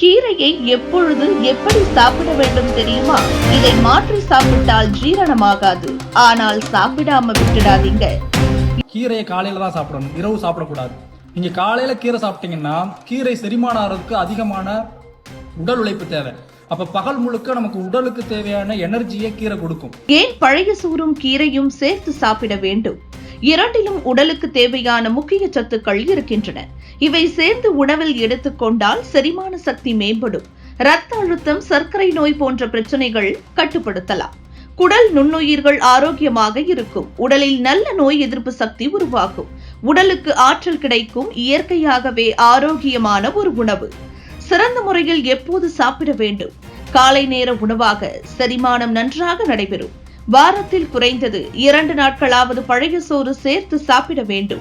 கீரையை எப்பொழுது எப்படி சாப்பிட வேண்டும் தெரியுமா? இதை மாற்றி சாப்பிட்டால் ஜீரணமாகாது. ஆனால் சாப்பிடாம விட்டுடாதீங்க. கீரையை காலையில தான் சாப்பிடணும். இரவு சாப்பிடக்கூடாது. நீங்க காலையில கீரை சாப்பிட்டீங்கன்னா கீரை செரிமானம் ஆகிறதுக்கு அதிகமான உடல் உழைப்பு தேவை. அப்ப பகல் முழுக்க நமக்கு உடலுக்கு தேவையான எனர்ஜியை கீரை கொடுக்கும். ஏன் பழைய சூரும் கீரையும் சேர்த்து சாப்பிட வேண்டும்? இரண்டிலும் உடலுக்கு தேவையான முக்கிய சத்துக்கள் இருக்கின்றன. இவை சேர்ந்து உணவில் எடுத்துக்கொண்டால் செரிமான சக்தி மேம்படும். இரத்த அழுத்தம் சர்க்கரை நோய் போன்ற பிரச்சனைகள் கட்டுப்படுத்தலாம். குடல் நுண்ணுயிர்கள் ஆரோக்கியமாக இருக்கும். உடலில் நல்ல நோய் எதிர்ப்பு சக்தி உருவாகும். உடலுக்கு ஆற்றல் கிடைக்கும். இயற்கையாகவே ஆரோக்கியமான ஒரு உணவு. சிறந்த முறையில் எப்போது சாப்பிட வேண்டும்? காலை நேர உணவாக செரிமானம் நன்றாக நடைபெறும். வாரத்தில் குறைந்தது இரண்டு நாட்களாவது பழைய சோறு சேர்த்து சாப்பிட வேண்டும்.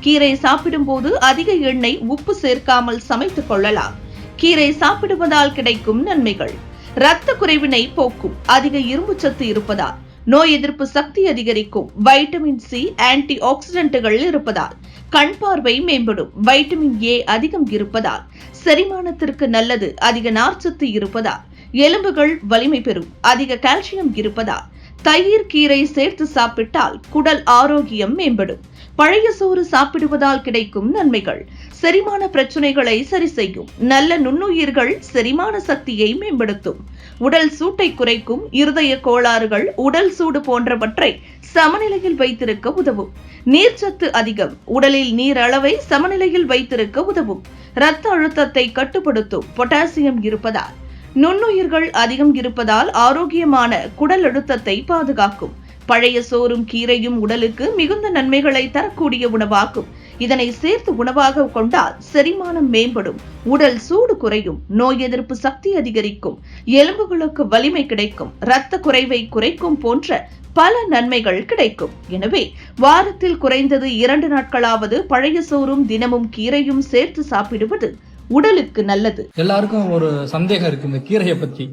கீரை சாப்பிடும்போது அதிக எண்ணெய் உப்பு சேர்க்காமல் சமைத்துக் கொள்ளலாம். கீரை சாப்பிடுவதால் கிடைக்கும் நன்மைகள். இரத்த குறைவினை போக்கும். அதிக இரும்பு சத்து இருப்பதால். நோய் எதிர்ப்பு சக்தி அதிகரிக்கும். வைட்டமின் சி ஆன்டி ஆக்சிடென்ட்டுகள் இருப்பதால். கண் பார்வை மேம்படும். வைட்டமின் ஏ அதிகம் இருப்பதால். செரிமானத்திற்கு நல்லது. அதிக நார்ச்சத்து இருப்பதால். எலும்புகள் வலிமை பெறும். அதிக கால்சியம் இருப்பதால். தயிர் கீரை சேர்த்து சாப்பிட்டால் குடல் ஆரோக்கியம் மேம்படும். பழைய சோறு சாப்பிடுவதால் கிடைக்கும் நன்மைகள். செரிமான பிரச்சனைகளை சரி செய்யும். நல்ல நுண்ணுயிர்கள் செரிமான சக்தியை மேம்படுத்தும். உடல் சூட்டை குறைக்கும். இருதய கோளாறுகள் உடல் சூடு போன்றவற்றை சமநிலையில் வைத்திருக்க உதவும். நீர்ச்சத்து அதிகம். உடலில் நீர் அளவை சமநிலையில் வைத்திருக்க உதவும். இரத்த அழுத்தத்தை கட்டுப்படுத்தும். பொட்டாசியம் இருப்பதால் நுண்ணுயிர்கள் அதிகம் இருப்பதால் ஆரோக்கியமான குடல் அழுத்தத்தை பாதுகாக்கும். பழைய சோறும் கீரையும் உடலுக்கு மிகுந்த நன்மைகளை தரக்கூடிய உணவாகும். இதனை சேர்த்து உணவாக கொண்டால் செரிமானம் மேம்படும் உடல் சூடு குறையும் நோய் எதிர்ப்பு சக்தி அதிகரிக்கும் எலும்புகளுக்கு வலிமை கிடைக்கும் இரத்த குறைவை குறைக்கும் போன்ற பல நன்மைகள் கிடைக்கும். எனவே வாரத்தில் குறைந்தது இரண்டு நாட்களாவது பழைய சோறும் தினமும் கீரையும் சேர்த்து சாப்பிடுவது உடலுக்கு நல்லது. எல்லாருக்கும் ஒரு சந்தேகம் இருக்கு இந்த கீரையை பத்தி.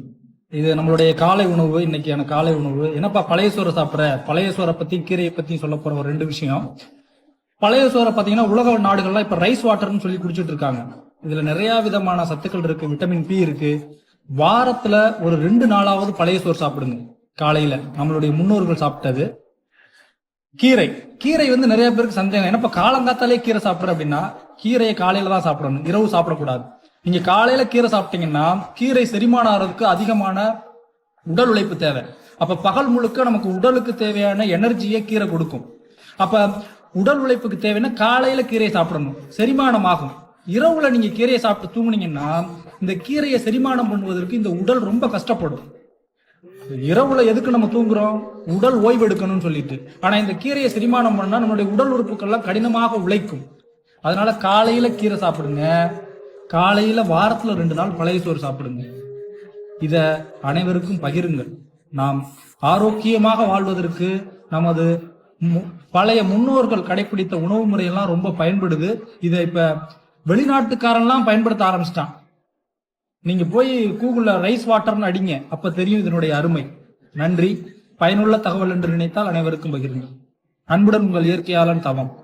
இது நம்மளுடைய காலை உணவு இன்னைக்கான காலை உணவு. என்னப்பா பழைய சோறை சாப்பிட்ற? பழைய சோறை பத்தி கீரையை பத்தி சொல்ல போற ஒரு ரெண்டு விஷயம். பழைய சோறை பாத்தீங்கன்னா உலக நாடுகள்லாம் இப்ப ரைஸ் வாட்டர்னு சொல்லி குடிச்சிட்டு இருக்காங்க. இதுல நிறைய விதமான சத்துக்கள் இருக்கு விட்டமின் பி இருக்கு. வாரத்துல ஒரு ரெண்டு நாளாவது பழைய சோறு சாப்பிடுங்க. காலையில. நம்மளுடைய முன்னோர்கள் சாப்பிட்டது. கீரை. கீரை வந்து நிறைய பேருக்கு சந்தேகம். என்னப்பா காலங்காத்தாலே கீரை சாப்பிடுற அப்படின்னா கீரையை காலையில தான் சாப்பிடணும். இரவு சாப்பிடக்கூடாது. நீங்க காலையில கீரை சாப்பிட்டீங்கன்னா கீரை செரிமானம் ஆகிறதுக்கு அதிகமான உடல் உழைப்பு தேவை. அப்ப பகல் முழுக்க நமக்கு உடலுக்கு தேவையான எனர்ஜியை கீரை கொடுக்கும். அப்ப உடல் உழைப்புக்கு தேவைன்னா காலையில கீரையை சாப்பிடணும். செரிமானம் ஆகும் இரவுல நீங்க கீரையை சாப்பிட்டு தூங்குனீங்கன்னா இந்த கீரையை செரிமானம் பண்ணுவதற்கு இந்த உடல் ரொம்ப கஷ்டப்படும். இரவுல எதுக்கு நம்ம தூங்குறோம்? உடல் ஓய்வு எடுக்கணும்னு சொல்லிட்டு. ஆனா இந்த கீரையை செரிமானம் பண்ணா நம்மளுடைய உடல் உறுப்புகள்லாம் கடினமாக உழைக்கும். அதனால காலையில கீரை சாப்பிடுங்க. காலையில வாரத்துல ரெண்டு நாள் பழைய சோறு சாப்பிடுங்க. இத அனைவருக்கும் பகிருங்கள். நாம் ஆரோக்கியமாக வாழ்வதற்கு நமது மு- பழைய முன்னோர்கள் கடைபிடித்த உணவு முறையெல்லாம் ரொம்ப பயன்படுது. இதை இப்ப வெளிநாட்டுக்காரன்லாம் பயன்படுத்த ஆரம்பிச்சிட்டான். நீங்க போய் கூகுள்ல ரைஸ் வாட்டர்னு அடிங்க அப்ப தெரியும் இதனுடைய அருமை. நன்றி. பயனுள்ள தகவல் என்று நினைத்தால் அனைவருக்கும் பகிருங்கள். அன்புடன் உங்கள் இயற்கையாளன் தவம்.